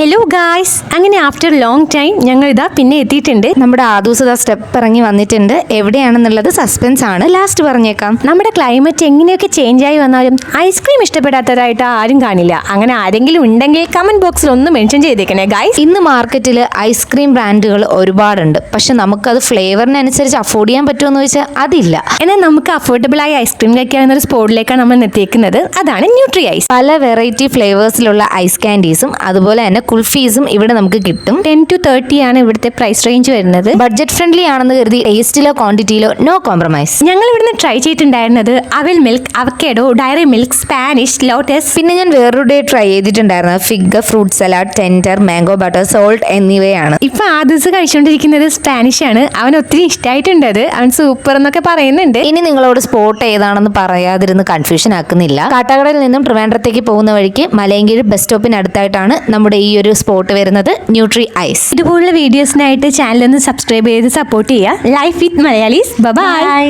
Hello guys അങ്ങനെ after long time ഞങ്ങൾ ഇതാ പിന്നെ എത്തിയിട്ടുണ്ട്. നമ്മുടെ ആദൂസത സ്റ്റെപ്പ് ഇറങ്ങി വന്നിട്ടുണ്ട്. എവിടെയാണെന്നുള്ളത് സസ്പെൻസ് ആണ്. ലാസ്റ്റ് പറഞ്ഞേക്കാം. നമ്മുടെ ക്ലൈമറ്റ് എങ്ങനെയൊക്കെ ചേഞ്ച് ആയി വന്നാലും ഐസ്ക്രീം ഇഷ്ടപ്പെടാത്തതായിട്ട് ആരും കാണില്ല. അങ്ങനെ ആരെങ്കിലും ഉണ്ടെങ്കിൽ കമന്റ് ബോക്സിൽ ഒന്ന് മെൻഷൻ ചെയ്തേക്കണേ ഗായ്സ് ഇന്ന് മാർക്കറ്റിൽ ഐസ്ക്രീം ബ്രാൻഡുകൾ ഒരുപാടുണ്ട്. പക്ഷെ നമുക്കത് ഫ്ലേവറിനനുസരിച്ച് അഫോർഡ് ചെയ്യാൻ പറ്റുമെന്ന് ചോദിച്ചാൽ അതില്ല. എന്നാൽ നമുക്ക് അഫോർഡബിൾ ആയി ഐസ്ക്രീം കഴിക്കാവുന്ന ഒരു സ്പോട്ടിലേക്കാണ് നമ്മൾ എത്തിയേക്കുന്നത്. അതാണ് ന്യൂട്രി ഐസ് പല വെറൈറ്റി ഫ്ലേവേഴ്സിലുള്ള ഐസ് കാൻഡീസും അതുപോലെ തന്നെ കുൽഫീസും ഇവിടെ നമുക്ക് കിട്ടും. ടെൻ ടു തേർട്ടി ആണ് ഇവിടുത്തെ പ്രൈസ് റേഞ്ച് വരുന്നത്. ബഡ്ജറ്റ് ഫ്രണ്ട്ലി ആണെന്ന് കരുതി ടേസ്റ്റിലോ ക്വാണ്ടിറ്റിയിലോ നോ കോംപ്രമൈസ് ഞങ്ങൾ ഇവിടുന്ന് ട്രൈ ചെയ്തിട്ടുണ്ടായിരുന്നത് aval milk avocado dairy milk Spanish lotus പിന്നെ ഞാൻ വേറൊരു ഡേ ട്രൈ ചെയ്തിട്ടുണ്ടായിരുന്നത് fig fruit salad tender mango butter salt എന്നിവയാണ്. ഇപ്പൊ ആദ്യസ് കഴിച്ചുകൊണ്ടിരിക്കുന്നത് സ്പാനിഷ് ആണ്. അവൻ ഒത്തിരി ഇഷ്ടമായിട്ടുണ്ട് അത്. അവൻ സൂപ്പർ എന്നൊക്കെ പറയുന്നുണ്ട്. ഇനി നിങ്ങളോട് സ്പോട്ട് ഏതാണെന്ന് പറയാതിരുന്ന് കൺഫ്യൂഷൻ ആക്കുന്നില്ല. കാട്ടാക്കടയിൽ നിന്നും ട്രിവാൻഡ്രത്തേക്ക് പോകുന്ന വഴിക്ക് മലയങ്കീഴ് ബസ് സ്റ്റോപ്പിന് അടുത്തായിട്ടാണ് നമ്മുടെ ഈ ഒരു സ്പോട്ട് വരുന്നത് ന്യൂട്രി ഐസ് ഇതുപോലുള്ള വീഡിയോസിനായിട്ട് ചാനൽ ഒന്ന് സബ്സ്ക്രൈബ് ചെയ്ത് സപ്പോർട്ട് ചെയ്യുക. Life with Malayalees by